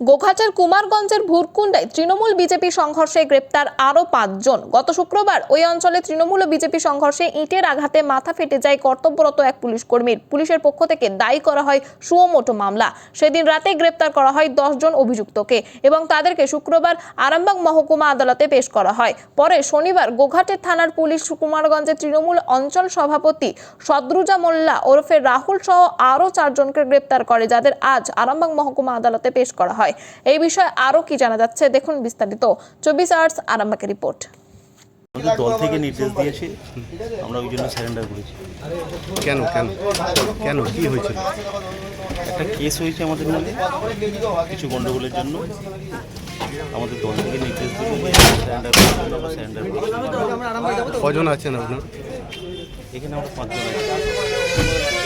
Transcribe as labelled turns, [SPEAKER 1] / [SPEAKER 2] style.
[SPEAKER 1] গোঘাটের কুমারগঞ্জের ভুরকুন্ডায় Trinamool BJP সংঘর্ষে গ্রেপ্তার আরও পাঁচজন। গত শুক্রবার ওই অঞ্চলে তৃণমূল ও বিজেপি সংঘর্ষে ইটের আঘাতে মাথা ফেটে যায় কর্তব্যরত এক পুলিশ কর্মীর। পুলিশের পক্ষ থেকে দায়ী করা হয় সুমোটো মামলা। সেদিন রাতে গ্রেপ্তার করা হয় জন অভিযুক্তকে এবং তাদেরকে শুক্রবার আরামবাগ মহকুমা আদালতে পেশ করা হয়। পরে শনিবার গোঘাটের থানার পুলিশ কুমারগঞ্জের তৃণমূল অঞ্চল সভাপতি সদ্রুজা মোল্লা ওরফে রাহুল সহ আরও চারজনকে গ্রেপ্তার করে, যাদের আজ আরামবাগ মহকুমা আদালতে পেশ করা হয়। এই বিষয়ে আরও কি জানা যাচ্ছে? দেখুন বিস্তারিত। চব্বিশ আওয়ার্স আরামবাগের রিপোর্ট।
[SPEAKER 2] আমাদের দল থেকে নির্দেশ দিয়েছে। আমরা ওই জন্য স্যারেন্ডার করেছি।
[SPEAKER 3] কেন কেন? কেন? কি হয়েছিল
[SPEAKER 2] একটা কেস হয়েছে আমাদের মধ্যে। কিছু গন্ডগোলের জন্য। আমাদের দল থেকে নির্দেশ আমরা স্যারেন্ডার
[SPEAKER 3] কজন আছেন আপনার?
[SPEAKER 2] এখানে আমরা পাঁচজন আছি।